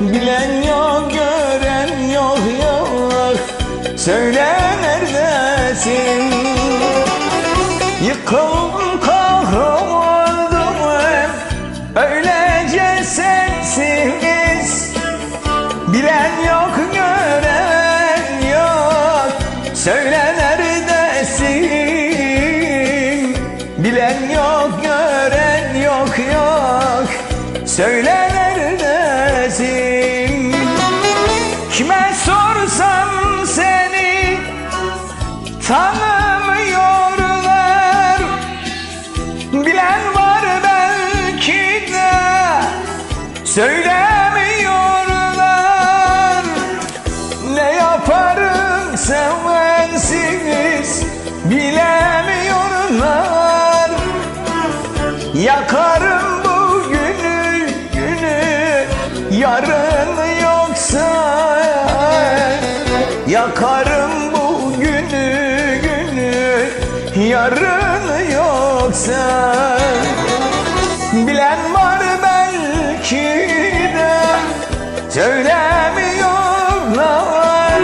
Bilen yok gören yok yok Söyle neredesin? Yıkıldım kahroldum Öylece sensiz Bilen yok gören yok Söyle neredesin? Bilen yok gören yok yok Söyle Söylemiyorlar. Ne yaparım sensiz Bilemiyorlar. Yakarım bu günü günü. Yarın yoksa Yakarım bu günü günü. Yarın yoksa Bilen Söylemiyorlar.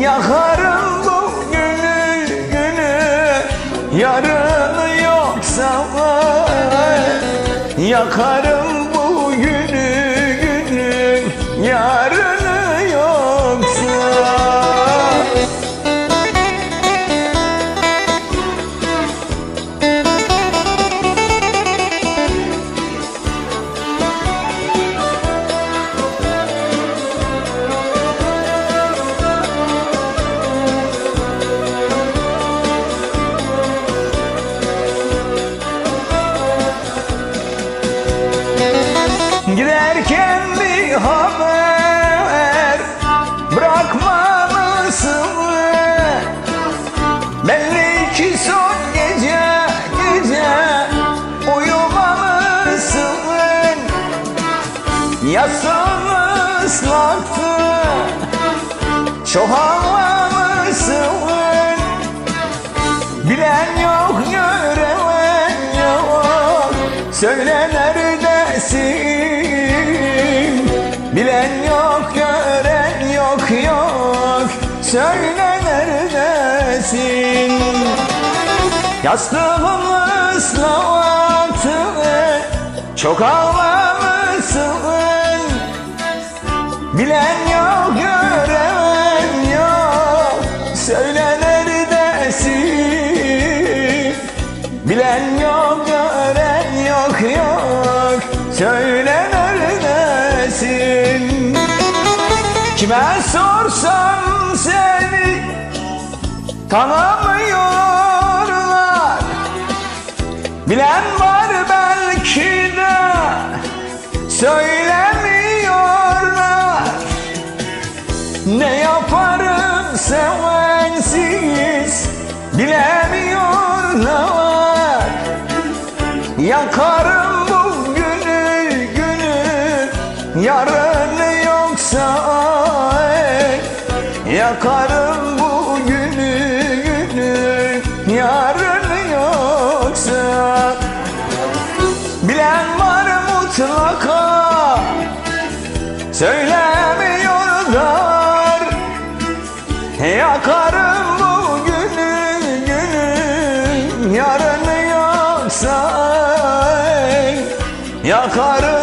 Yakarım bu günü günü. Yarın yoksa Yakarım ıslaktı çok ağlamışsın. Bilen yok gören yok. Söyle neredesin? Bilen yok gören yok yok. Söyle neredesin? Yastığım ıslaktı Çok ağlamışsın Bilen yok gören yok. Söyle neredesin Bilen yok gören yok yok. Söyle neredesin Kime sorsam seni Tanımıyorlar. Bilen var belki de. Söylemiyorlar Ne yaparım sensiz Bilemiyorlar Yakarım bu günü günü Yarın yoksa Yakarım bu günü günü Yarın yoksa. Bilen var mutlaka Söylemiyorlar Yakarım